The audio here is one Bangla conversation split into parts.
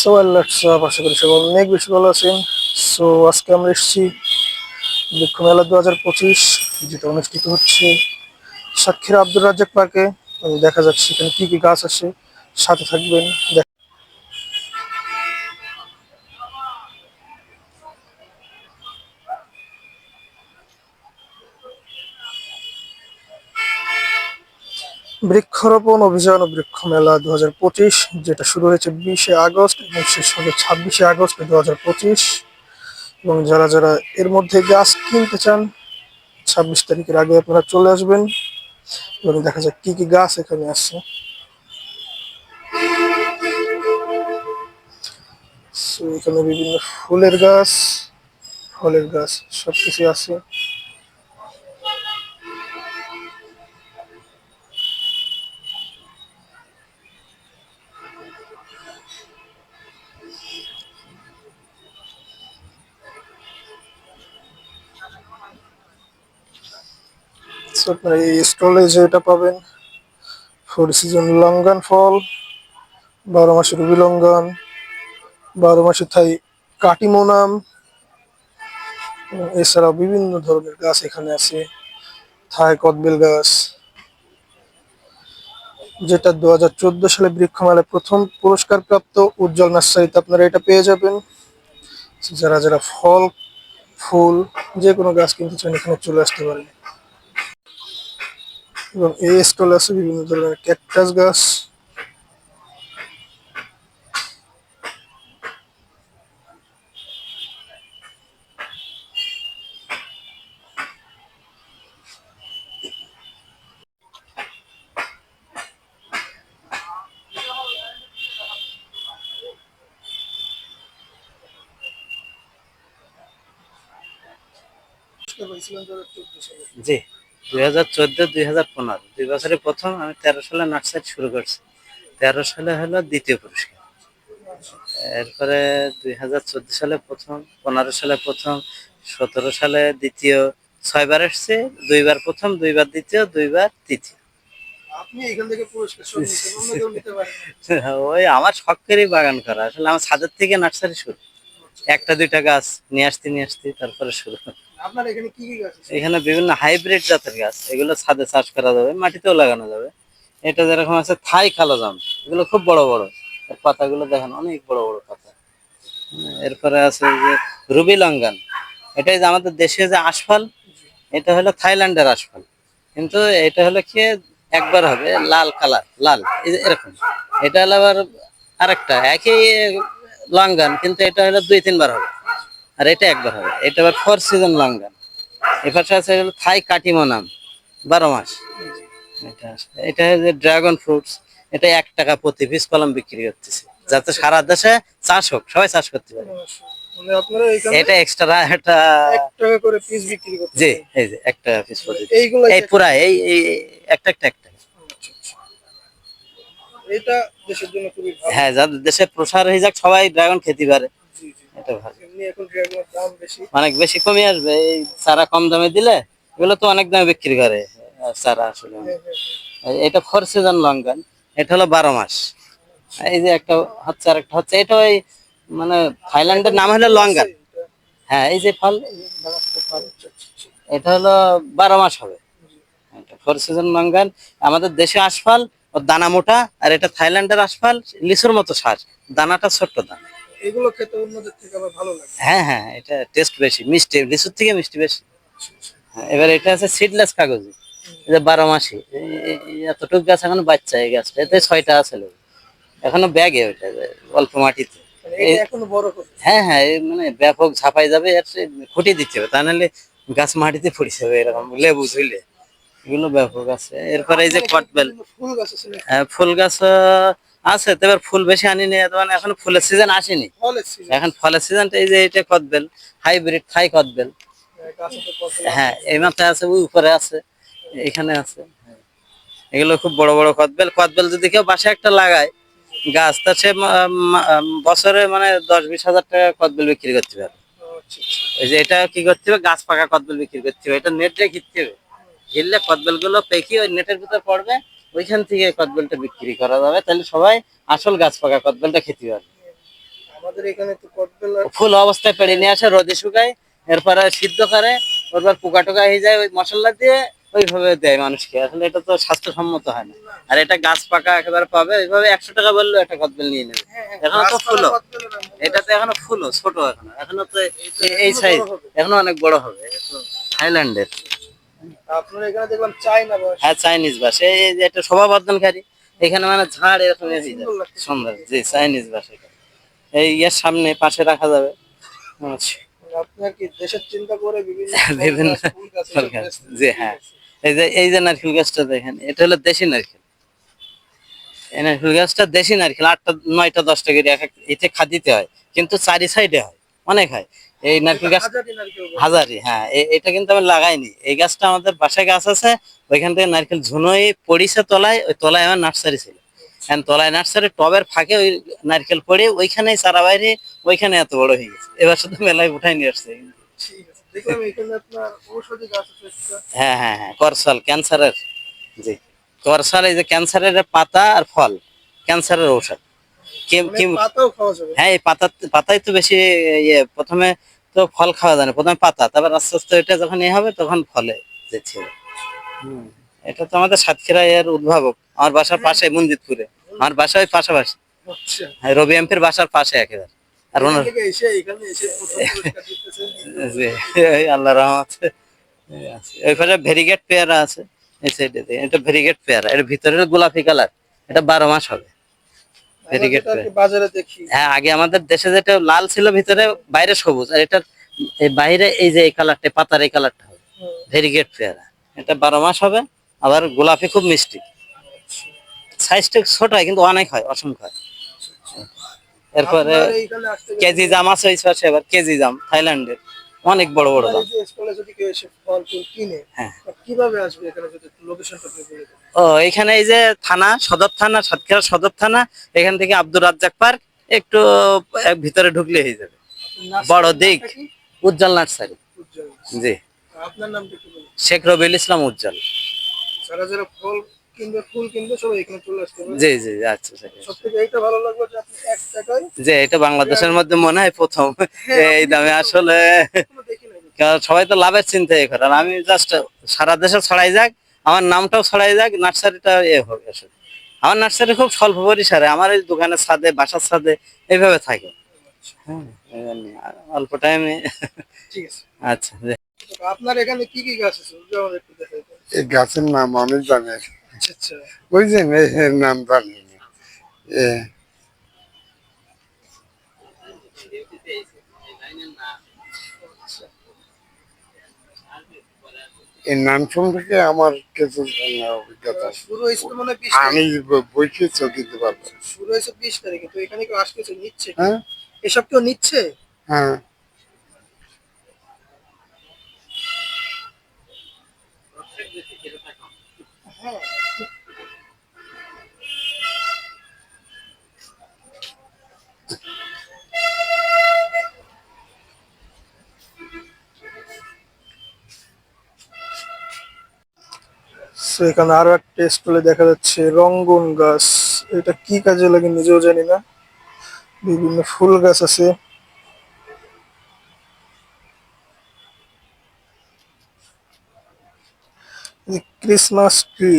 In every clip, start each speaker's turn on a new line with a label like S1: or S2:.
S1: সো আল্লাহ সবাই অনেক বেশি ভালো আছেন। সো এসেছি মেলা দু হাজার পঁচিশ, যেটা অনুষ্ঠিত হচ্ছে সাক্ষীরা আব্দুর রাজ্জাক পার্কে। দেখা যাচ্ছে এখানে কি কি গাছ আছে, সাথে থাকবেন। বৃক্ষরোপণ অভিযান ও বৃক্ষ মেলা দু যেটা শুরু হয়েছে বিশে আগস্ট এবং শেষ হবে ছাব্বিশে আগস্ট দু হাজার পঁচিশ। এবং যারা যারা এর মধ্যে গাছ কিনতে চান ছাব্বিশ তারিখের আগে আপনারা চলে আসবেন। এবং দেখা যাক কি কি গাছ এখানে So, এখানে বিভিন্ন ফুলের গাছ ফলের গাছ সবকিছু আছে। আপনারা এই স্টলে যেটা পাবেন ফোর সিজন লঙ্ঘন ফল বারো মাসের রুবি লঙ্ঘন বারো মাসে থাই কাটিমোনাম এছাড়াও বিভিন্ন ধরনের গাছ এখানে আছে থাই কদবেল গাছ, যেটা দু হাজার চোদ্দ সালে বৃক্ষমেলায় প্রথম পুরস্কার প্রাপ্ত উজ্জ্বল নার্সারিতে আপনারা এটা পেয়ে যাবেন। যারা যারা ফল, ফুল যে কোনো গাছ কিনতে চান, এখানে চলে আসতে পারেন। এবং এই স্টলে আছে বিভিন্ন ধরনের ক্যাকটাস গাছ।
S2: জি। দুই হাজার চোদ্দ দুই হাজার পনেরো। দুই বছরে প্রথম আমি তেরো সালে নার্সারি শুরু করছি। তেরো সালে হলো দ্বিতীয় পুরস্কার। এরপরে দুই হাজার চোদ্দ সালে প্রথম পনেরো সালে প্রথম সতেরো সালে দ্বিতীয় ছয়বার এসছে দুইবার প্রথম দুইবার দ্বিতীয় দুইবার তৃতীয়। ওই আমার শখেরই বাগান করা। আসলে আমার ছাদের থেকে নার্সারি শুরু। একটা দুইটা গাছ নিয়ে আসতে নিয়ে আসতে তারপরে শুরু।
S1: এখানে
S2: বিভিন্ন হাইব্রিড জাতের গাছ, এগুলো ছাদে চাষ করা যাবে, মাটিতেও লাগানো যাবে। এটা যেরকম আছে থাই কালো জাম, এগুলো খুব বড় বড়। এর পাতাগুলো দেখেন, অনেক বড় বড় পাতা। এরপরে আছে যে রুবি লঙ্গান। এটা যে আমাদের দেশে যে আশফল, এটা হলো থাইল্যান্ডের আশফল। কিন্তু এটা হলো কি, একবার হবে, লাল কালার, লাল এরকম। এটা হলো আবার আরেকটা, একই লঙ্গান, কিন্তু এটা হলো দুই, তিনবার হবে। আর এটা একবার হবে। এটা আবার ফোর সিজন লঙ্গান এ পাশে আছে হলো থাই কাটিমোনাম বারো মাস। এটা আছে। এটা ড্রাগন ফ্রুটস এটা এক টাকা প্রতি পিস কলম বিক্রি করতেছে। যাতে সারা দেশে চাষ হোক সবাই চাষ করতে পারে।
S1: মানে
S2: এটা এক্সট্রা একটা
S1: টাকা করে পিস বিক্রি করতে
S2: জি এই যে একটা পিস প্রতি
S1: এইগুলো
S2: এই পুরা এই একটা একটা একটা।
S1: এটা দেশের জন্য খুবই
S2: হ্যাঁ যাদের দেশে প্রসার হয়ে যাক সবাই ড্রাগন খেতে পারে। এটা ভালো।
S1: এখন দাম বেশি।
S2: অনেক বেশি কমে আসবে এই চারা কম দামে দিলে এগুলো তো অনেক দামে বিক্রি করে চারা আসলে।
S1: হ্যাঁ, হ্যাঁ,
S2: এই- এটা ফোর সিজন লঙ্কান এটা হলো বারো মাস। এই যে একটা হচ্ছে আর একটা হচ্ছে এটা ওই মানে থাইল্যান্ডের নাম হলো লঙ্কান হ্যাঁ এই যে ফল এটা হলো বারো মাস হবে। এটা ফোর সিজন লঙ্কান আমাদের দেশে আশফল ও দানা মোটা আর এটা থাইল্যান্ডের আশফল লিচুর মতো শ্বাস দানাটা ছোট্ট দানা।
S1: এগুলো খেতে অন্যদের থেকে আবার ভালো লাগে।
S2: হ্যাঁ হ্যাঁ এটা টেস্ট বেশি। মিষ্টি লিচুর থেকে মিষ্টি বেশি। হ্যাঁ, এবার এটা আছে সিডলেস কাগজ। যে বারো মাসি। এতটুকু গাছ এখন বাচ্চা এই গাছটা। এতে ছয়টা আছে। এখনও ব্যাগে ওইটা অল্প মাটিতে।
S1: মানে এটা
S2: হ্যাঁ হ্যাঁ মানে ব্যাপক ঝাপাই যাবে আর খুঁটি দিতে হবে। তা নাহলে গাছ মাটিতে পড়ে যাবে এরকম লেবু ঝুলে। এগুলো ব্যাপক আছে। এরপরে এই যে কটবেল।
S1: ফুল গাছ
S2: হ্যাঁ, ফুল গাছ আছে তবে ফুল বেশি আনিনি মানে এখন ফুলের সিজন আসেনি। এখন ফলের সিজনটা এই যে এটা কদবেল হাইব্রিড থাই কদবেল হ্যাঁ এই মাথায় আছে ওই উপরে আছে এখানে আছে। এগুলো খুব বড় বড় কদবেল কদবেল যদি কেউ বাসে একটা লাগায় গাছ তা সে বছরে মানে দশ বিশ হাজার টাকা কদবেল বিক্রি করতে পারে। এই যে এটা কি করতে হবে? গাছ পাকা কদবেল বিক্রি করতে হবে। এটা নেট দিয়ে ঘিরতে হবে। ঘিরলে কদবেলগুলো পেকি ওই নেটের ভিতর পড়বে ওইখান থেকে কদবেলটা বিক্রি করা যাবে। তাহলে সবাই আসল গাছ পাকা কদবেলটা খেতে পারবে।
S1: আমাদের এখানে তো কদবেল
S2: ফুল অবস্থায় পেড়ে নিয়ে আসে রোদে শুকায় এরপরে সিদ্ধ করে ওরপর পোকা টোকা হয়ে যায় ওই মশলা দিয়ে ওইভাবে দেয় মানুষকে। আসলে এটা তো স্বাস্থ্যসম্মত হয় না। আর এটা গাছ পাকা একেবারে পাবে ওইভাবে একশো টাকা বললে একটা কদবেল নিয়ে নেবে। এখনও তো ফুলো এটা তো এখনও ফুলো ছোট এখনও। এখনও তো এই- সাইজ এখনও অনেক বড় হবে। থাইল্যান্ডের
S1: আপনার এখানে দেখলাম চাইনা বাস
S2: হ্যাঁ চাইনিজ বাস এই একটা শোভা এখানে মানে ঝাড় এরকম
S1: সুন্দর
S2: জি চাইনিজ বাস এটা এই ইয়ের সামনে পাশে রাখা যাবে। আচ্ছা
S1: আপনার কি দেশের চিন্তা করে বিভিন্ন
S2: বিভিন্ন
S1: ফল গাছ, ফুল গাছ
S2: ফল
S1: এসব
S2: গাছ,
S1: বেচতে-
S2: জি হ্যাঁ। এই যে এই যে নারকেল গাছটা দেখেন এটা হলো দেশি নারকেল। এই নারকেল গাছটা দেশি নারকেল আটটা নয়টা দশটা করে এক এক এতে খাদিতে হয় কিন্তু চারি সাইডে হয় অনেক হয়। এই নারকেল গাছ
S1: হাজারি
S2: হ্যাঁ এটা কিন্তু আমি লাগাইনি। এই গাছটা আমাদের বাসায় গাছ আছে ওইখান থেকে নারকেল ঝুনোই পড়িছে তলায় ওই তলায় আমার নার্সারি ছিল। এখন তলায় নার্সারি টবের ফাঁকে ওই নারকেল পড়ে ওইখানেই চারা বাইরে ওইখানে এত বড় হয়ে গেছে। এবার শুধু মেলায় উঠাই নিয়ে আসছে। হ্যাঁ হ্যাঁ হ্যাঁ করসাল ক্যান্সারের জি। করসাল এই যে ক্যান্সারের পাতা আর ফল ক্যান্সারের ঔষধ।
S1: মানে
S2: হ্যাঁ এই পাতা পাতাই তো বেশি ইয়ে প্রথমে তো ফল খাওয়া যায় না। প্রথমে পাতা তারপর আস্তে আস্তে এটা যখন ইয়ে হবে তখন ফলে হুম, এটা তো আমাদের সাতক্ষীরা এর উদ্ভাবক আমার বাসার পাশে মন্দিরপুরে। আমার বাসা ওই পাশাপাশি।
S1: আচ্ছা।
S2: হ্যাঁ, রবি এমপির বাসার পাশে একেবারে। আর ওনার আল্লাহ রহমতে। ওই পাশে ভেরিগেট পেয়ারা আছে এই সাইডে এটা ভেরিগেট পেয়ারা। এটা ভিতরে গোলাপি কালার। এটা বারো মাস হবে।
S1: বাজারে দেখি।
S2: হ্যাঁ আগে আমাদের দেশে যেটা লাল ছিল ভিতরে বাইরে সবুজ। আর এটা বাইরে এই যে এই কালারটা পাতার এই কালারটা হবে। ভেরিগেট পেয়ারা। এটা বারো মাস হবে আবার গোলাপি খুব মিষ্টি। সাইজটা ছোট হয় কিন্তু অনেক হয় অসংখ্য হয়। এরপরে
S1: এইখানে আসতে গেলে
S2: কেজি জাম আছে ওই পাশে আবার কেজি জাম থাইল্যান্ডের অনেক বড় বড়
S1: কিনে
S2: হ্যাঁ। ও এখানে এই যে থানা সদর থানা সাতক্ষীরা সদর থানা এখান থেকে আব্দুর রাজ্জাক পার্ক একটু ভিতরে ঢুকলে হয়ে যাবে। বড় দিক উজ্জ্বল নার্সারি। জি।
S1: আপনার বলুন।
S2: শেখ রবিউল ইসলাম উজ্জ্বল।
S1: যারা যারা ফল কিনবে ফুল কিনবে সবাই এখানে চলে আসতে পারে।
S2: জি জি জি, আচ্ছা। আচ্ছা
S1: এইটা ভালো লাগল যে আপনি এক টাকায়
S2: যে এটা বাংলাদেশের মধ্যে মনে হয় প্রথম। এই দামে আসলে সবাই তো লাভের চিন্তাই করে। আর আমি জাস্ট সারা দেশে ছড়াই যাক আমার নামটাও ছড়াই যাক নার্সারিটা এ হবে আসলে। আমার নার্সারি খুব স্বল্প পরিসরে আমার এই দোকানের ছাদে বাসার ছাদে এইভাবে থাকে। হ্যাঁ অল্প টাইমে।
S1: ঠিক আছে।
S2: আচ্ছা
S1: আপনার এখানে কি কি গাছ আছে?
S3: গাছের নাম আমি জানি না।
S1: আচ্ছা। আচ্ছা
S3: এই- এর নাম জানি না। নাম সম্পর্কে আমার কিছু অভিজ্ঞতা
S1: শুরু হয়েছে তো মনে
S3: আমি বইকে চোখ দিতে পারব।
S1: শুরু হয়েছে বিশ তারিখে তো এখানে কেউ আসতেছে নিচ্ছে
S3: হ্যাঁ।
S1: এসব কেউ নিচ্ছে?
S3: হ্যাঁ।
S1: এখানে আরও একটা স্টলে দেখা যাচ্ছে রঙ্গন গাছ। এটা কি কাজে লাগে নিজেও জানি না। বিভিন্ন ফুল গাছ আছে। ক্রিসমাস ট্রি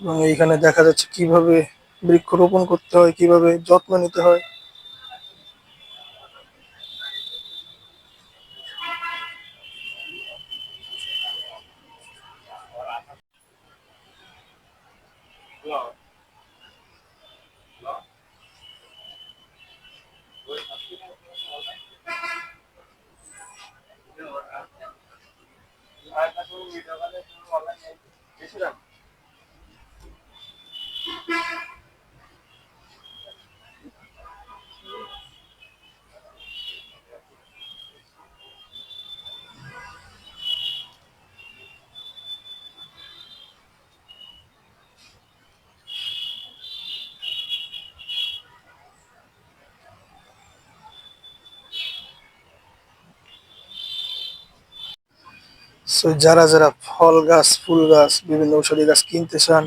S1: এবং এইখানে দেখা যাচ্ছে কীভাবে বৃক্ষরোপণ করতে হয়, কীভাবে যত্ন নিতে হয়। you know what? সো যারা যারা ফল গাছ, ফুল গাছ, বিভিন্ন ঔষধি গাছ কিনতে চান,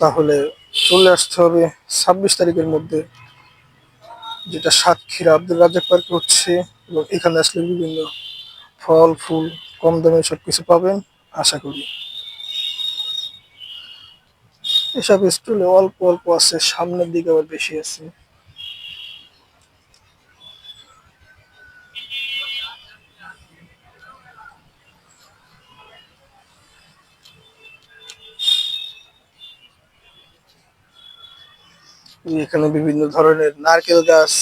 S1: তাহলে চলে আসতে হবে ছাব্বিশ তারিখের মধ্যে, যেটা সাতক্ষীরা আব্দুল রাজাক পার্কে হচ্ছে, এবং এখানে আসলে বিভিন্ন ফল, ফুল, কম দামে সব কিছু পাবেন, আশা করি। এসব স্টলে অল্প অল্প আছে, সামনের দিকে আবার বেশি আছে। এখানে বিভিন্ন ধরনের নারকেল গাছ,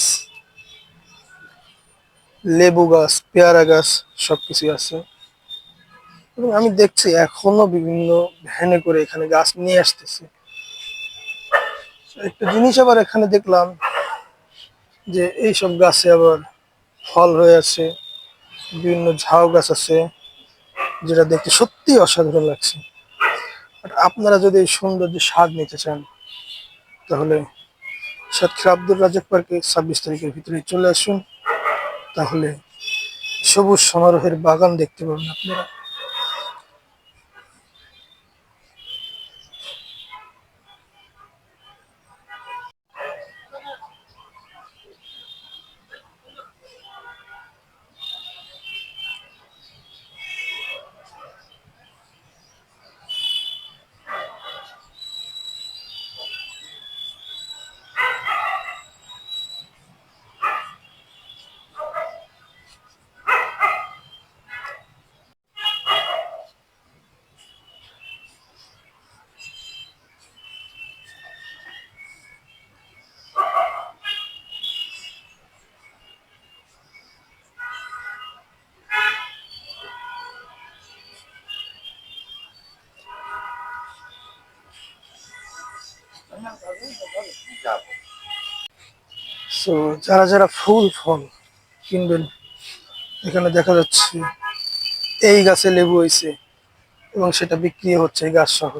S1: লেবু গাছ, পেয়ারা গাছ, সবকিছু আছে। এবং আমি দেখছি এখনও বিভিন্ন ভ্যানে করে এখানে গাছ নিয়ে আসতেছে। একটা জিনিস আবার এখানে দেখলাম যে এইসব গাছে আবার ফল হয়ে আছে, বিভিন্ন ঝাউ গাছ আছে, যেটা দেখতে সত্যি অসাধারণ লাগছে। আপনারা যদি এই সৌন্দর্য স্বাদ নিতে চান, তাহলে সাতক্ষীরা আব্দুল রাজাক পার্কে ছাব্বিশ তারিখের ভিতরে চলে আসুন। তাহলে সবুজ সমারোহের বাগান দেখতে পাবেন আপনারা। সো যারা যারা ফুল ফল কিনবেন, এখানে দেখা যাচ্ছে এই গাছে লেবু হয়েছে এবং সেটা বিক্রি হচ্ছে গাছ সহ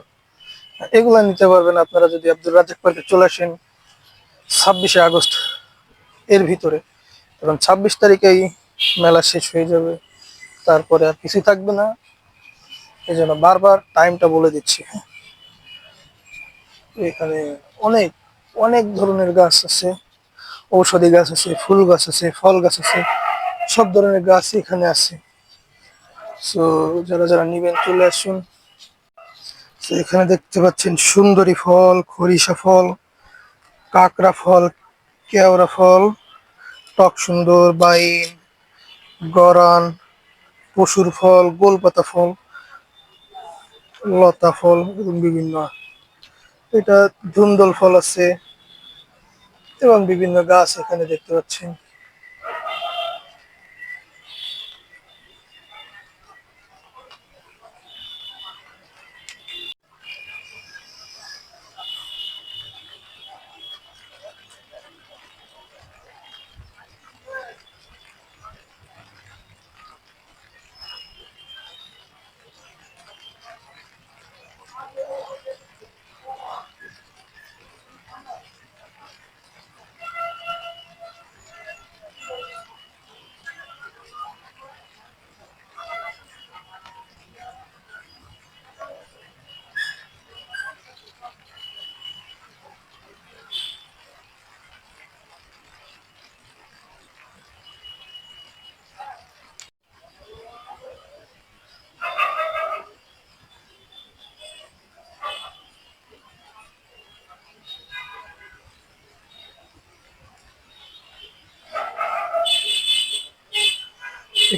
S1: এগুলা নিতে পারবেন আপনারা যদি আব্দুল রাজাক পার্কে চলে আসেন ছাব্বিশে আগস্ট এর ভিতরে। কারণ ছাব্বিশ তারিখেই মেলা শেষ হয়ে যাবে, তারপরে আর কিছুই থাকবে না। এই জন্য বারবার টাইমটা বলে দিচ্ছি। হ্যাঁ এখানে অনেক অনেক ধরনের গাছ আছে। ঔষধি গাছ আছে, ফুল গাছ আছে, ফল গাছ আছে, সব ধরনের গাছ এখানে আছে। সো যারা যারা নিবেন, চলে আসুন। এখানে দেখতে পাচ্ছেন সুন্দরী ফল, খরিষা ফল, কাকড়া ফল, কেওড়া ফল, টক সুন্দর, বাইন, গরান, পশুর ফল, গোলপাতা ফল, লতা ফল এবং বিভিন্ন এটা ধুন্দল ফল আছে এবং বিভিন্ন গাছ এখানে দেখতে পাচ্ছেন।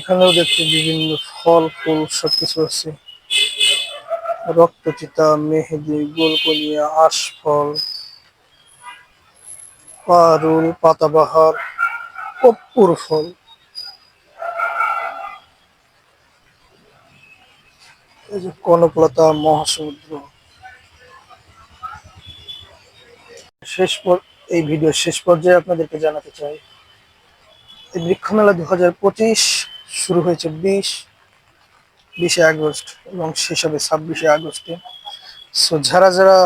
S1: এখানেও দেখছি বিভিন্ন ফল, ফুল, সবকিছু আছে। রক্তচিতা, মেহেদি গোলকলিয়া আশফল, পারুল, পাতাবাহার, কপ্পুর ফল। এই যে কনকলতা মহাসমুদ্র। শেষ পর, এই ভিডিও শেষ পর্যায়ে আপনাদেরকে জানাতে চাই, এই বৃক্ষ মেলা দু হাজার পঁচিশ শুরু হয়েছে বিশ, বিশে আগস্ট এবং শেষ হবে ছাব্বিশে আগস্টে। সো যারা যারা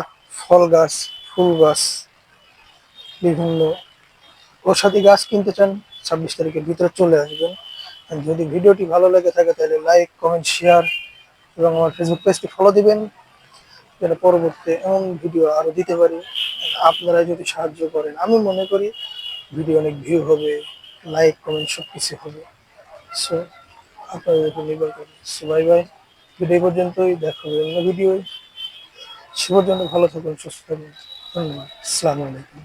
S1: ফল গাছ, ফুল গাছ, বিভিন্ন ঔষধি গাছ কিনতে চান, ছাব্বিশ তারিখের ভিতরে চলে আসবেন। যদি ভিডিওটি ভালো লেগে থাকে, তাহলে লাইক, কমেন্ট, শেয়ার এবং আমার ফেসবুক পেজটি ফলো দিবেন। যেন পরবর্তী এমন ভিডিও আরও দিতে পারি। আপনারা যদি সাহায্য করেন, আমি মনে করি ভিডিও অনেক ভিউ হবে, লাইক, কমেন্ট সব কিছু হবে। সো, আপনাদের উপর নির্ভর করে। সো বাই বাই ভিডিও পর্যন্তই, দেখা হবে অন্য ভিডিও সে পর্যন্ত ভালো থাকুন, সুস্থ থাকুন। ধন্যবাদ। আসসালামু আলাইকুম।